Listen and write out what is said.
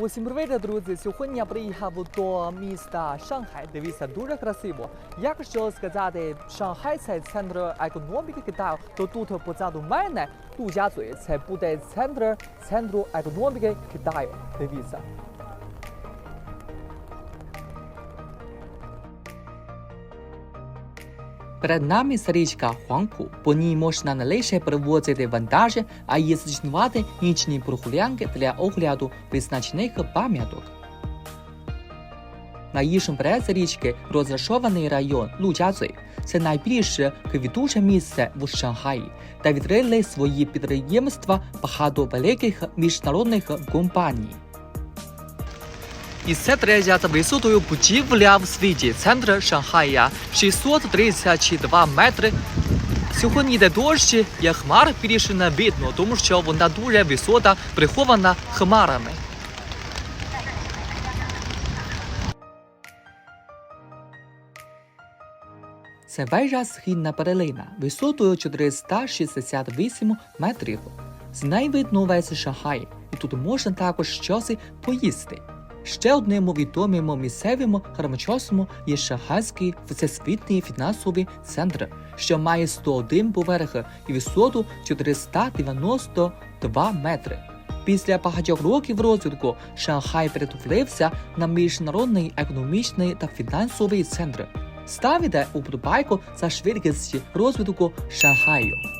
Усім привіт, друзі! Сьогодні я приїхав до міста Шанхай. Дивіться, дуже красиво. Якщо сказати, Шанхай це центр економіки Китаю, то тут позаду мене Дужязуй. Це буде центр центру економіки Китаю. Дивіться. Перед нами річка Хуангпу. По ній можна не лише перевозити вантажі, а й здійснювати нічні прогулянки для огляду визначених пам'яток. На іншому березі річки розташований район Луджазуй. Це найбільше квітуче місце в Шанхаї, де відкрили свої підприємства багато великих міжнародних компаній. І це третя за висотою будівля в світі, центр Шанхая, 632 метри. Сьогодні йде дощ, і хмар більше не видно, тому що вона дуже висота, прихована хмарами. Це вежа східна перлина висотою 468 метрів. З неї видно весь Шанхай, і тут можна також щось поїсти. Ще одним відомим місцевим храмочосом є Шанхайський всесвітній фінансовий центр, що має 101 поверх і висоту 492 метри. Після багатьох років розвитку Шанхай перетворився на міжнародний економічний та фінансовий центр. Ставите уподобайку за швидкість розвитку Шанхаю.